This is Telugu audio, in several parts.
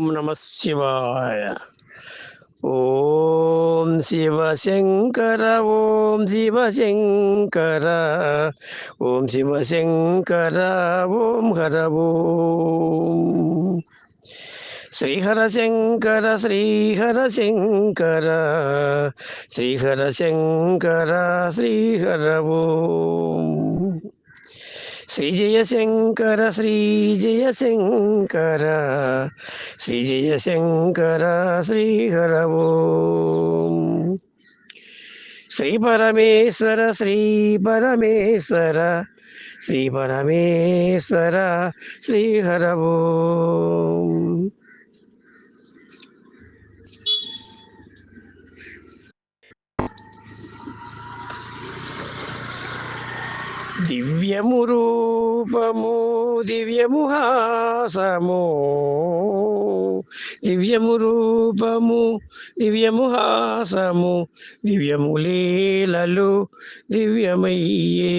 ఓం నమ శివాయ. ఓం శివశంకర ఓం శివశంకర ఓం శివశంకర ఓం హర ఓం. శ్రీహర శంకర శ్రీహర శంకర శ్రీహర శంకర శ్రీహర ఓం. శ్రీ జయ శంకర శ్రీ జయ శంకర శ్రీ జయ శంకర శ్రీహర శ్రీ పరమేశ్వర శ్రీ పరమేశ్వర శ్రీ పరమేశ్వర శ్రీహర దివ్యము రూపము దివ్యము హాసము దివ్యము రూపము దివ్యము హాసము దివ్యము లీలలు దివ్యమయ్యే.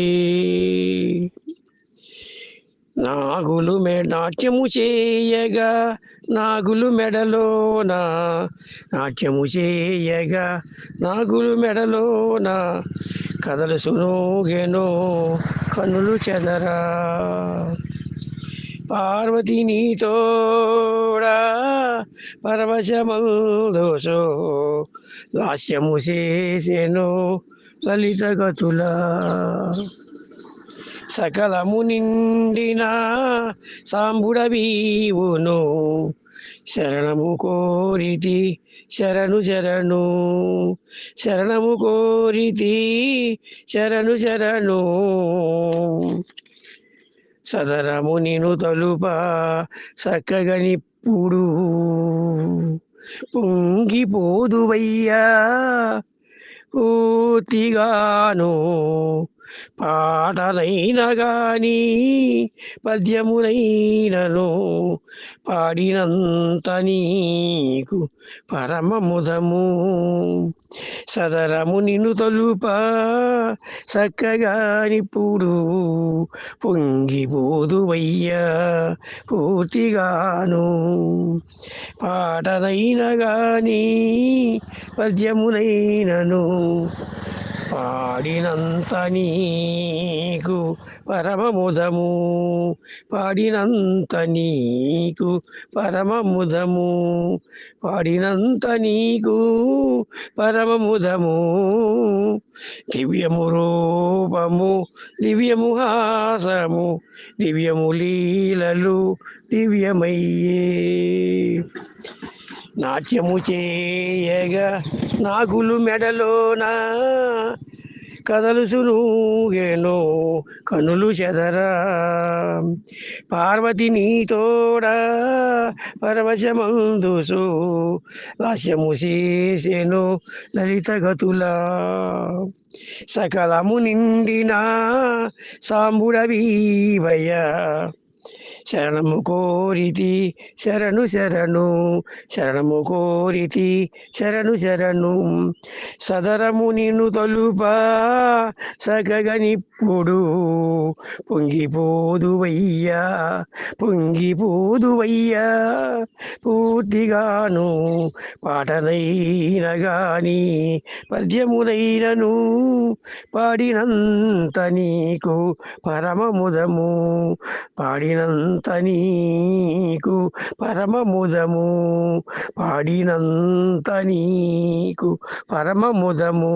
నాగులు మె నాట్యము చేయగా నాగులు మెడలోన. నాట్యము చేయగా నాగులు మెడలోన. కదలు సునోగెనో కన్నులు చెదరా. పార్వతి నీతోడా పరవశమందోసో లాస్యము చేసెను లలిత గతులా. సకలము నిండిన సాంబుడవీవును శరణము కోరితి శరణు శరణు శరణము కోరితి శరణు శరణు. సదరము నిను తలుప సక్కగనిప్పుడు పొంగిపోదువయ్యా పూర్తిగాను పాటలైన గాని పద్యమునైనను పాడినంత నీకు పరమముదము. సదరము నిన్ను తలుప చక్కగానిప్పుడు పొంగిపోదువయ్యా పూర్తిగాను. పాటనైనా గాని పద్యమునైనను పాడినంత నీకు పరమముదము. పాడినంత నీకు పరమముదము. పాడినంత నీకు పరమముదము. దివ్యము రూపము దివ్యము హాసము దివ్యము లీలలు దివ్యమయ్యే. నాట్యము చేయగా నాగులు మెడలోనా కదలుసునుగేనో కనులు చెదరా. పార్వతి నీతోడా పరవశమందుసు లాస్యము చేసెను లలిత గతులా. సకలము నిండిన సాంబుడవీవయ్యా. శరణము కోరితి శరణు శరణు శరణము కోరితి శరణు శరణు. సదరము నిన్ను తలుపా సగగనిప్పుడు. పొంగిపోదువయ్యా పొంగిపోదువయ్యా పూర్తిగాను పాటనైన గాని పద్యమునైనను పాడినంత నీకు పరమముదము. పాడినంత నీకు పరమముదము పాడినంత నీకు పరమముదము.